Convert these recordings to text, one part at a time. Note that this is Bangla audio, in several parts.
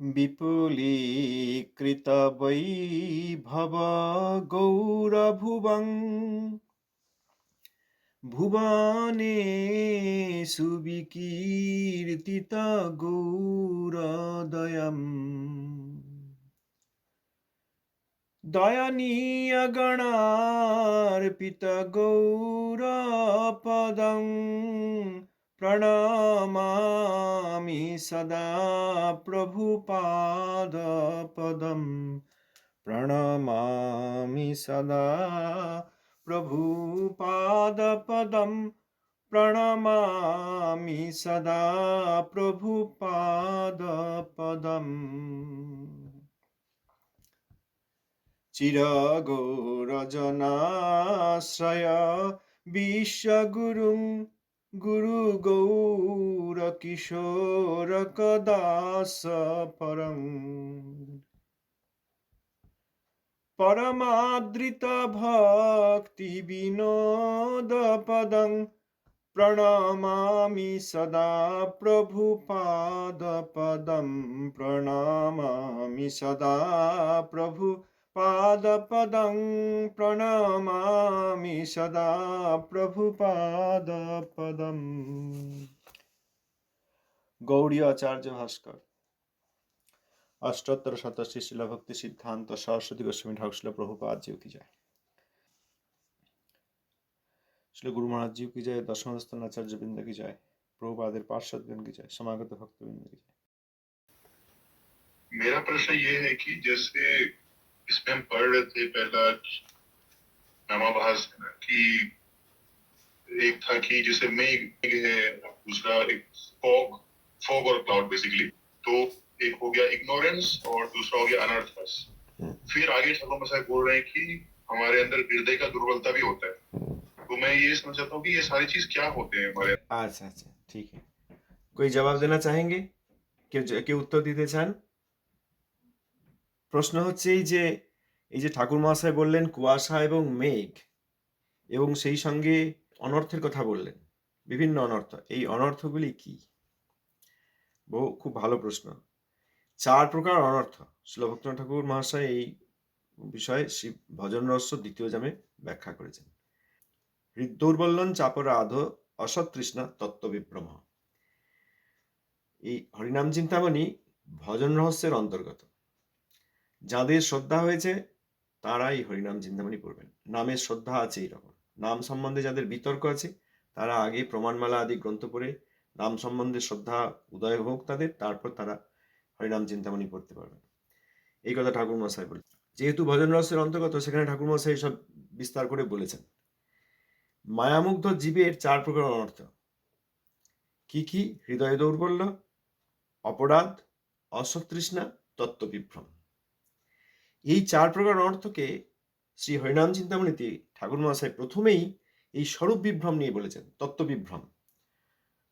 विपुलीकृतवैभव गौरभुवं भुवनेषु विकीर्तितगौरदयम् दयनीयगणार्पितगौरपदं प्रणमामि सदा प्रभुपादपदं प्रणमामि सदा प्रभुपादपदं प्रणमामि सदा प्रभुपादपदम् चिरगौरजनाश्रय विश्वगुरुं गुरुगौरकिशोरकदास परम्। परमादृतभक्तिविनोदपदं प्रणमामि सदा प्रभुपादपदं प्रणमामि सदा प्रभु पादपदं प्रणमामि सदा প্রভুপাদপদম গৌড়ীয় আচার্য ভাস্কর অষ্টোত্তর শতাশি শিলা ভক্তি সিদ্ধান্ত সরস্বতী গোস্বামী ঠাকুর শিলা প্রভুপাদ জিউ কি যায় শিল গুরু মহারাজ জিউ কি যায় দশমস্থান আচার্য বৃন্দ কি যায় প্রভুপাদের पार्षदगण की जाए समागत भक्तवृंद की जाए मेरा प्रश्न ये है कि जैसे इसमें हम पढ़ रहे थे पहला नामा नामाभास की एक था कि जिसे मेघ है दूसरा एक फॉग फॉग और क्लाउड बेसिकली तो एक हो गया इग्नोरेंस और दूसरा हो गया अनर्थस हम्म। फिर आगे ठाकुर मसाई बोल रहे हैं कि हमारे अंदर हृदय का दुर्बलता भी होता है। हम्म। तो मैं ये समझता हूँ कि ये सारी चीज़ क्या होते हैं हमारे अच्छा अच्छा ठीक है। कोई जवाब देना चाहेंगे? क्यों उत्तर दीते चाहें প্রশ্ন হচ্ছে এই যে এই যে ঠাকুর মহাশয় বললেন কুয়াশা এবং মেঘ এবং সেই সঙ্গে অনর্থের কথা বললেন, বিভিন্ন অনর্থ, এই অনর্থগুলি কি? বহু, খুব ভালো প্রশ্ন। চার প্রকার অনর্থ। শিলভক্ত ঠাকুর মহাশয় এই বিষয়ে শিব ভজন রহস্য দ্বিতীয় জামে ব্যাখ্যা করেছেন। হৃদৌর্বল্যন চাপরাধ অসতৃষ্ণা তত্ত্ববিভ্রম এই হরিনাম চিন্তামণি ভজন রহস্যের অন্তর্গত। যাদের শ্রদ্ধা হয়েছে, তারাই হরিনাম চিন্তামণি পড়বেন। নামের শ্রদ্ধা আছে এইরকম। নাম সম্বন্ধে যাদের বিতর্ক আছে, তারা আগে প্রমাণমালা আদি গ্রন্থ পড়ে, নাম সম্বন্ধে শ্রদ্ধা উদয় হোক তাদের, তারপর তারা হরিনাম চিন্তামণি পড়তে পারবেন। এই কথা ঠাকুর মশাই বলে যেহেতু ভজন রহস্যের অন্তর্গত, সেখানে ঠাকুর মশাই সব বিস্তার করে বলেছেন। মায়ামুগ্ধ জীবের চার প্রকার অনর্থ। কি কি? হৃদয় দৌর্বল্য, অপরাধ অসতৃষ্ণা তত্ত্ববিভ্রম। এই চার প্রকার অর্থকে শ্রী হরিনাম চিন্তামণিতে ঠাকুর মহাশয় প্রথমেই এই স্বরূপ বিভ্রম নিয়ে বলেছেন তত্ত্ববিভ্রম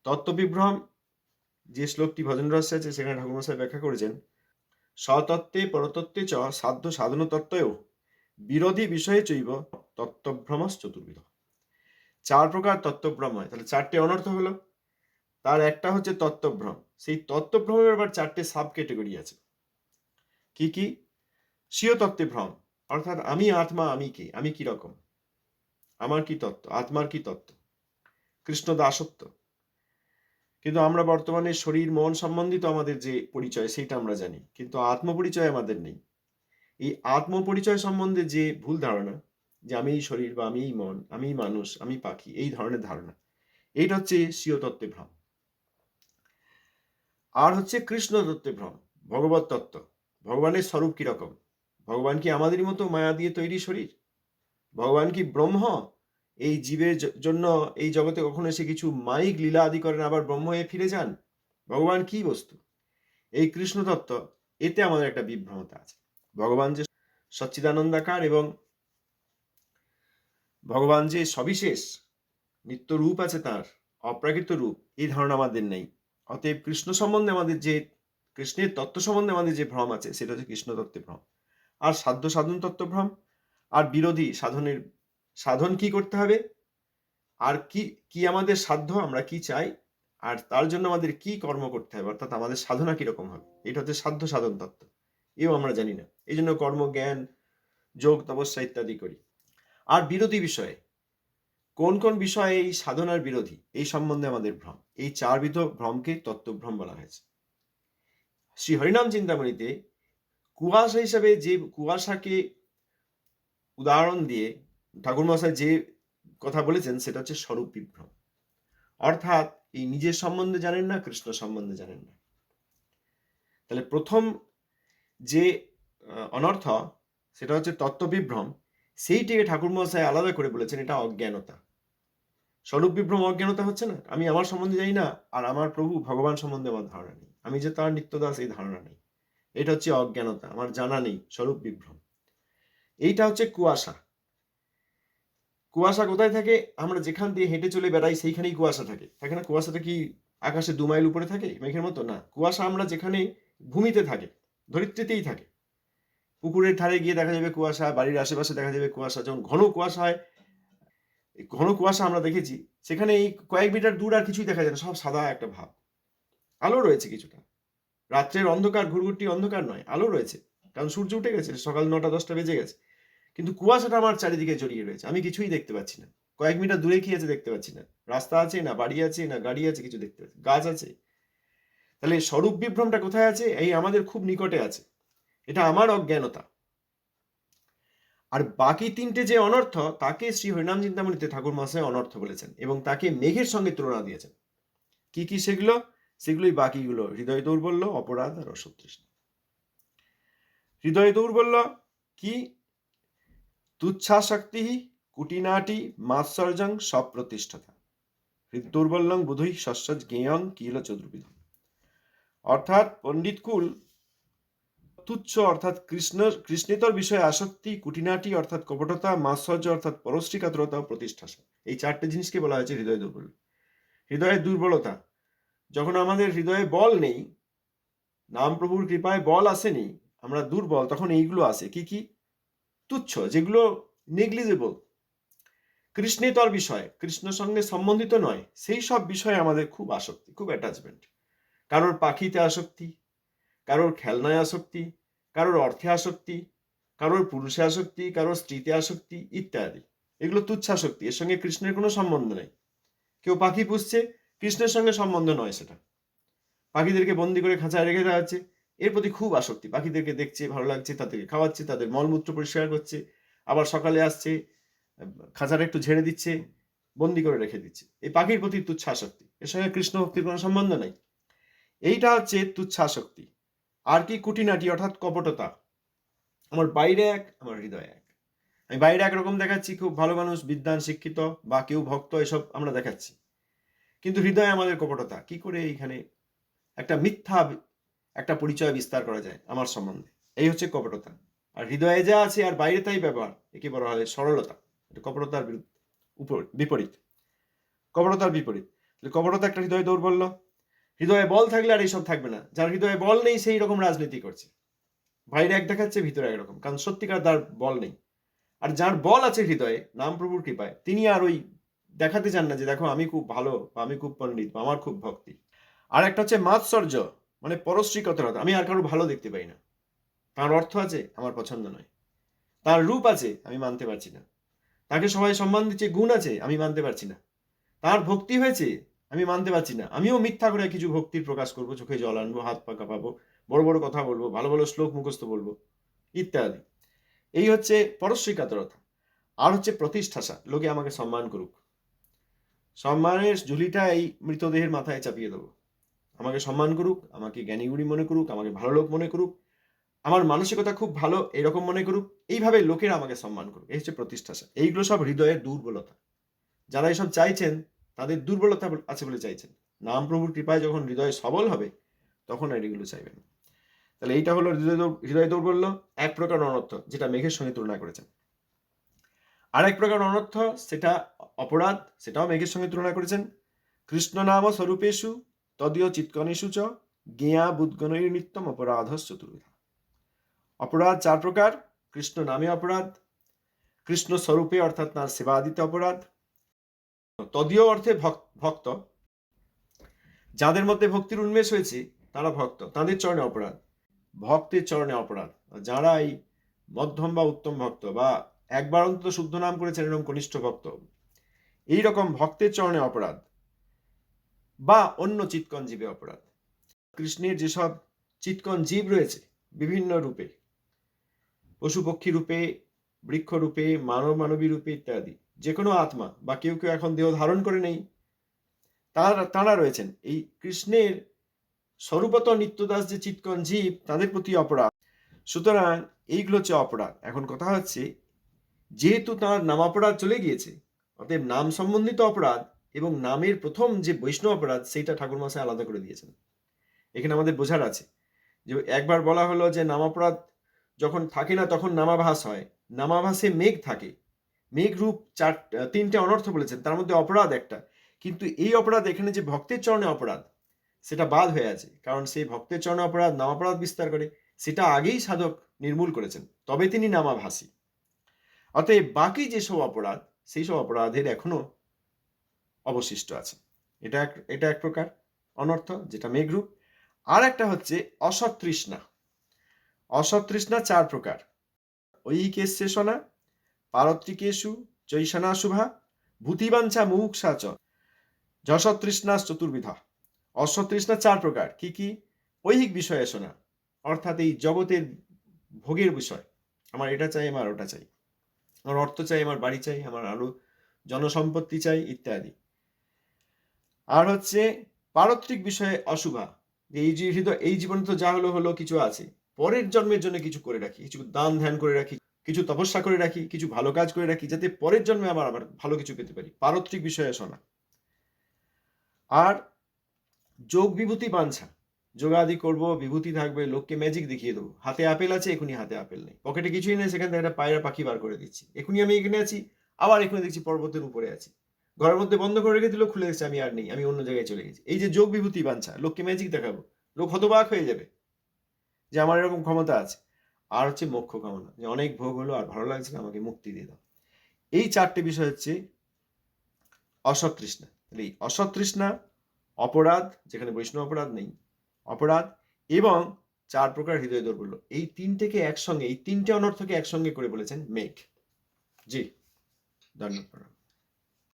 তত্ত্ববিভ্রম যে শ্লোকটি ভজন রহস্য আছে, সেখানে ঠাকুর মহাশয় ব্যাখ্যা করেছেন, স্বতত্ত্বে পরতত্ত্বে চ সাধ্য সাধন তত্ত্বও বিরোধী বিষয়ে চৈব তত্ত্বভ্রমস চতুর্বিধ চার প্রকার তত্ত্বভ্রম হয়, তাহলে চারটে অনর্থ হলো। তার একটা হচ্ছে তত্ত্বভ্রম, সেই তত্ত্বভ্রমের আবার চারটে সাব ক্যাটেগরি আছে। কি কি? স্বীয় তত্ত্বে ভ্রম। অর্থাৎ আমি আত্মা, আমি কে? আমি কি রকম? আমার কি তত্ত্ব? আত্মার কি তত্ত্ব? কৃষ্ণ দাসত্ব। কিন্তু আমরা বর্তমানে শরীর, মন সম্বন্ধিত আমাদের যে পরিচয় সেটা আমরা জানি। কিন্তু আত্মপরিচয় আমাদের নেই। এই আত্মপরিচয় সম্বন্ধে যে ভুল ধারণা, যে আমি এই শরীর বা আমি এই মন আমি মানুষ, আমি পাখি, এই ধরনের ধারণা, এইটা হচ্ছে স্বীয় তত্ত্বে ভ্রম। আর হচ্ছে কৃষ্ণ তত্ত্বে ভ্রম, ভগবত তত্ত্ব, ভগবানের স্বরূপ কীরকম ভগবান কি আমাদেরই মতো মায়া দিয়ে তৈরি শরীর? ভগবান কি ব্রহ্ম? এই জীবের জন্য এই জগতে কখনো এসে কিছু মাইক লীলা আদি করেন আবার ব্রহ্ম হয়ে ফিরে যান? ভগবান কি বস্তু? এই কৃষ্ণ তত্ত্ব এতে আমাদের একটা বিভ্রমতা আছে। ভগবান যে সচ্চিদানন্দাকার এবং ভগবান যে সবিশেষ নিত্য রূপ আছে তার, অপ্রাকৃত রূপ, এই ধারণা আমাদের নেই। অতএব কৃষ্ণ সম্বন্ধে আমাদের যে, কৃষ্ণের তত্ত্ব সম্বন্ধে আমাদের যে ভ্রম আছে, সেটা হচ্ছে কৃষ্ণ তত্ত্বে ভ্রম। আর সাধ্য সাধন তত্ত্বভ্রম? আর বিরোধী সাধনের, সাধন কি করতে হবে? আর কি কি আমাদের সাধ্য, আমরা কি চাই? আর তার জন্য আমাদের কি কর্ম করতে হবে? অর্থাৎ আমাদের সাধনা কীরকম হবে? এটা হচ্ছে সাধ্য সাধন তত্ত্ব। এও আমরা জানি না। এই জন্য কর্ম, জ্ঞান, যোগ, তপস্যা ইত্যাদি করি। আর বিরোধী বিষয়ে? কোন কোন বিষয়ে এই সাধনার বিরোধী? এই সম্বন্ধে আমাদের ভ্রম। এই চারবিধ ভ্রমকে তত্ত্বভ্রম বলা হয়েছে। শ্রী হরিনাম চিন্তামণিতে কুয়াশা হিসাবে যে কুয়াশাকে উদাহরণ দিয়ে ঠাকুর মশাই যে কথা বলেছেন, সেটা হচ্ছে স্বরূপ বিভ্রম। অর্থাৎ এই নিজের সম্বন্ধে জানেন না, কৃষ্ণ সম্বন্ধে জানেন না। তাহলে প্রথম যে অনর্থ, সেটা হচ্ছে তত্ত্ববিভ্রম সেইটিকে ঠাকুর মশাই আলাদা করে বলেছেন, এটা অজ্ঞানতা। স্বরূপ বিভ্রম, অজ্ঞানতা হচ্ছে না? আমি আমার সম্বন্ধে জানি না, আর আমার প্রভু ভগবান সম্বন্ধে আমার ধারণা নেই। আমি যে তার নিত্যদাস, এই ধারণা নেই। এটা হচ্ছে অজ্ঞানতা, আমার জানা নেই, স্বরূপ বিভ্রম। এইটা হচ্ছে কুয়াশা। কুয়াশা কোথায় থাকে? আমরা যেখান দিয়ে হেঁটে চলে বেড়াই, সেইখানেই কুয়াশা থাকে। থাকে না? কুয়াশাটা কি আকাশে দু মাইল উপরে থাকে, মেঘের মতো? না। কুয়াশা আমরা যেখানে ভূমিতে থাকে, ধরিত্রীতেই থাকে। পুকুরের ধারে গিয়ে দেখা যাবে কুয়াশা, বাড়ির আশেপাশে দেখা যাবে কুয়াশা যখন ঘন কুয়াশা হয় ঘন কুয়াশা আমরা দেখেছি, সেখানে এই কয়েক মিটার দূর আর কিছুই দেখা যায় না, সব সাদা একটা ভাব। আলো রয়েছে কিছুটা। রাত্রের অন্ধকার, ঘুরঘুরটি অন্ধকার নয়, আলো রয়েছে, কারণ সূর্য উঠে গেছে, সকাল নটা, দশটা বেজে গেছে। কিন্তু কুয়াশাটা আমার চারিদিকে জড়িয়ে রয়েছে, আমি কিছুই দেখতে পাচ্ছি না। কয়েক মিটার দূরে কি আছে দেখতে পাচ্ছি না। রাস্তা আছে না বাড়ি আছে না গাড়ি আছে, কিছু দেখতে পাচ্ছি গাছ আছে। তাহলে স্বরূপ বিভ্রমটা কোথায় আছে? এই আমাদের খুব নিকটে আছে। এটা আমার অজ্ঞানতা। আর বাকি তিনটে যে অনর্থ, তাকে শ্রী হরিনাম চিন্তামণিতে ঠাকুর মহাশয় অনর্থ বলেছেন এবং তাকে মেঘের সঙ্গে তুলনা দিয়েছেন। কি কি সেগুলো? সেগুলোই বাকিগুলো। হৃদয় দৌর্বল্য অপরাধ আর অসতৃষ্ণ হৃদয় দৌর্বল্য কি? তুচ্ছাশক্তি, কুটিনাটি, মাৎসর্যং সপ্রতিষ্ঠতা। হৃদৌর্বল্যং বুধৈ শস্যজ জ্ঞেয়ং কিল চতুর্বিধ অর্থাৎ পণ্ডিত কুল, তুচ্ছ অর্থাৎ কৃষ্ণ, কৃষ্ণেতর বিষয়ে আসক্তি, কুটিনাটি অর্থাৎ কপটতা, মাৎসর্য অর্থাৎ পরশ্রী কাতরতা ও প্রতিষ্ঠাসা এই চারটে জিনিসকে বলা হয়েছে হৃদয় দুর্বল হৃদয়ের দুর্বলতা। যখন আমাদের হৃদয়ে বল নেই, নাম প্রভুর কৃপায় বল আসেনি, আমরা দুর্বল, তখন এইগুলো আসে। কি কি? তুচ্ছ, যেগুলো নেগলিজেবল কৃষ্ণেতর বিষয়, কৃষ্ণ সঙ্গে সম্বন্ধিত নয়, সেই সব বিষয়ে আমাদের খুব আসক্তি, খুব অ্যাটাচমেন্ট কারোর পাখিতে আসক্তি, কারোর খেলনায় আসক্তি, কারোর অর্থে আসক্তি, কারোর পুরুষে আসক্তি, কারোর স্ত্রীতে আসক্তি, ইত্যাদি। এগুলো তুচ্ছাশক্তি এর সঙ্গে কৃষ্ণের কোনো সম্বন্ধ নেই। কেউ পাখি পুষছে কৃষ্ণের সঙ্গে সম্বন্ধ নয় সেটা। পাখিদেরকে বন্দি করে খাঁচায় রেখে দেওয়া হচ্ছে। এর প্রতি খুব আসক্তি। পাখিদেরকে দেখছে, ভালো লাগছে, তাদেরকে খাওয়াচ্ছে, তাদের মলমূত্র পরিষ্কার করছে, আবার সকালে আসছে, খাঁচাটা একটু ঝেড়ে দিচ্ছে, বন্দি করে রেখে দিচ্ছে। এই পাখির প্রতি তুচ্ছ আসক্তি এর সঙ্গে কৃষ্ণ ভক্তির কোনো সম্বন্ধ নাই। এইটা হচ্ছে তুচ্ছ আসক্তি আর কি কুটিনাটি, অর্থাৎ কপটতা। আমার বাইরে এক, আমার হৃদয় এক। আমি বাইরে একরকম দেখাচ্ছি, খুব ভালো মানুষ বিদ্যান শিক্ষিত, বা কেউ ভক্ত, এসব আমরা দেখাচ্ছি। কিন্তু হৃদয়ে আমাদের কপটতা। কি করে এইখানে একটা মিথ্যা একটা পরিচয় বিস্তার করা যায় আমার সম্বন্ধে? এই হচ্ছে কপটতা। আর হৃদয়ে যা আছে আর বাইরে তাই ব্যবহার, একে বলা হয় সরলতা। এটা কপটতার উপর বিপরীত। কপটতার বিপরীত। কপটতা একটা হৃদয় দৌর্বল্য। হৃদয়ে বল থাকলে আর এইসব থাকবে না। যার হৃদয়ে বল নেই, সেই রকম রাজনীতি করছে। বাইরে এক দেখাচ্ছে, ভিতরে একরকম কারণ সত্যিকার তার বল নেই। আর যার বল আছে হৃদয়ে, নাম প্রভুর কৃপায়, তিনি আর ওই দেখাতে চান না যে দেখো আমি খুব ভালো বা আমি খুব পণ্ডিত বা আমার খুব ভক্তি। আর একটা হচ্ছে মাৎসর্য মানে পরশ্রীকতরতা আমি আর কারও ভালো দেখতে পাই না। তার অর্থ আছে আমার পছন্দ নয়। তার রূপ আছে আমি মানতে পারছি না। তাকে সবাই সম্মান দিচ্ছে, গুণ আছে আমি মানতে পারছি না। তার ভক্তি হয়েছে আমি মানতে পারছি না। আমিও মিথ্যা করে কিছু ভক্তির প্রকাশ করব, চোখে জল আনব, হাত পা কাঁপাবো, বড় বড় কথা বলব, ভালো ভালো শ্লোক মুখস্থ বলব, ইত্যাদি। এই হচ্ছে পরশ্রীকাতরতা আর হচ্ছে প্রতিষ্ঠাসা, লোকে আমাকে সম্মান করুক। সম্মানের ঝুলিটা এই মৃতদেহের মাথায় চাপিয়ে দেবো। আমাকে সম্মান করুক, আমাকে জ্ঞানীগুণী মনে করুক, আমাকে ভালো লোক মনে করুক, আমার মানসিকতা খুব ভালো, এরকম মনে করুক, এইভাবে লোকেরা আমাকে সম্মান করুক। এই হচ্ছে প্রতিষ্ঠা এইগুলো সব হৃদয়ের দুর্বলতা। যারা এসব চাইছেন, তাদের দুর্বলতা আছে বলে চাইছেন। নাম প্রভুর কৃপায় যখন হৃদয় সবল হবে, তখন আর এগুলো চাইবেন তাহলে এইটা হলো হৃদয় হৃদয় দৌর্বল্য। এক প্রকার অনর্থ যেটা মেঘের সঙ্গে তুলনা করেছেন। আরেক প্রকার অনর্থ, সেটা অপরাধ, সেটাও মেঘের সঙ্গে তুলনা করেছেন। কৃষ্ণ নাম স্বরূপেশু তদীয় চিৎকণেশু চ, জ্ঞেয়া বুদ্গণৈর নিত্যম অপরাধ চতুর্বিধা অপরাধ চার প্রকার, কৃষ্ণ নামে অপরাধ, কৃষ্ণ স্বরূপে অর্থাৎ তার সেবা দিতে অপরাধ, তদীয় অর্থে ভক- ভক্ত। যাদের মধ্যে ভক্তির উন্মেষ হয়েছে, তারা ভক্ত, তাদের চরণে অপরাধ, ভক্তের চরণে অপরাধ। যারা এই মধ্যম বা উত্তম ভক্ত বা একবার অন্তত শুদ্ধ নাম করেছেন এরকম কনিষ্ঠ ভক্ত। এই রকম ভক্তের চরণে অপরাধ বা অন্য চিৎকন জীবে অপরাধ। কৃষ্ণের যেসব চিৎকন জীব রয়েছে, বিভিন্ন রূপে, পশু পক্ষী রূপে, বৃক্ষ রূপে, মানব মানবী রূপে ইত্যাদি যে কোনো আত্মা বা কেউ কেউ এখন দেহ ধারণ করে নেই, তারা তারা রয়েছেন। এই কৃষ্ণের স্বরূপত নিত্যদাস যে চিৎকন জীব, তাদের প্রতি অপরাধ। সুতরাং এইগুলো হচ্ছে অপরাধ। এখন কথা হচ্ছে যেহেতু তার নামাপরাধ চলে গিয়েছে, অতএব নাম সম্বন্ধিত অপরাধ এবং নামের প্রথম যে বৈষ্ণব অপরাধ, সেইটা ঠাকুর মশাই আলাদা করে দিয়েছেন। এখানে আমাদের বোঝার আছে যে একবার বলা হলো যে নামাপরাধ যখন থাকে না, তখন নামাভাস হয়। নামাভাসে মেঘ থাকে। মেঘ রূপ চার, তিনটে অনর্থ বলেছেন, তার মধ্যে অপরাধ একটা। কিন্তু এই অপরাধ এখানে যে ভক্তের চরণে অপরাধ, সেটা বাদ হয়ে আছে। কারণ সেই ভক্তের চরণে অপরাধ নামাপরাধ বিস্তার করে, সেটা আগেই সাধক নির্মূল করেছেন। তবে তিনি নামাভাসী। অতএব বাকি যেসব অপরাধ, সেই সব অপরাধের এখনও অবশিষ্ট আছে। এটা এক এটা এক প্রকার অনর্থ, যেটা মেঘরূপ আর একটা হচ্ছে অসতৃষ্ণা অসতৃষ্ণা চার প্রকার। ঐহিকেশেষণা পারত্রিকেশু চৈষণা শুভা ভূতিবাঞ্ছা মুমুক্ষা চ যশতৃষ্ণা চতুর্বিধা। অসতৃষ্ণা চার প্রকার। কি কি? ঐহিক বিষয়ে শোনা অর্থাৎ এই জগতের ভোগের বিষয়। আমার এটা চাই, আমার ওটা চাই। আমার অর্থ চাই, আমার বাড়ি চাই, আমার আরও জনসম্পত্তি চাই, ইত্যাদি। আর হচ্ছে পারত্রিক বিষয়ে অশুভা, যে এই যে হৃদয়, এই জীবনে তো যা হলো হলো কিছু আছে। পরের জন্মের জন্য কিছু করে রাখি, কিছু দান ধ্যান করে রাখি, কিছু তপস্যা করে রাখি, কিছু ভালো কাজ করে রাখি, যাতে পরের জন্মে আবার আবার ভালো কিছু পেতে পারি। পারত্রিক বিষয়ে শোনা। আর যোগ বিভূতি বাঞ্ছা যোগাদি করব, বিভূতি থাকবে, লোককে ম্যাজিক দেখিয়ে দেবো। হাতে আপেল আছে এখনই হাতে আপেল নেই। পকেটে কিছুই নেই, সেখান থেকে একটা পায়রা পাখি বার করে দিচ্ছি। এখনই আমি এখানে আছি, আবার এখানে দেখছি পর্বতের উপরে আছি। ঘরের মধ্যে বন্ধ করে রেখে দিল খুলে গেছে, আমি আর নেই, আমি অন্য জায়গায় চলে গেছি। এই যে যোগ বিভূতি বাঞ্ছা, লোককে ম্যাজিক দেখাবো। লোক হতবাক হয়ে যাবে যে আমার এরকম ক্ষমতা আছে। আর হচ্ছে মোক্ষ কামনা, যে অনেক ভোগ হলো আর ভালো লাগছে না, আমাকে মুক্তি দিয়ে দাও। এই চারটে বিষয় হচ্ছে অসতৃষ্ণা তাহলে এই অসতৃষ্ণা অপরাধ, যেখানে বৈষ্ণব অপরাধ নেই অপরাধ এবং চার প্রকার হৃদয় দৌর্বল্য এই তিনটেকে একসঙ্গে, এই তিনটে অনর্থকে একসঙ্গে করে বলেছেন মেঘ। জি, ধন্যবাদ।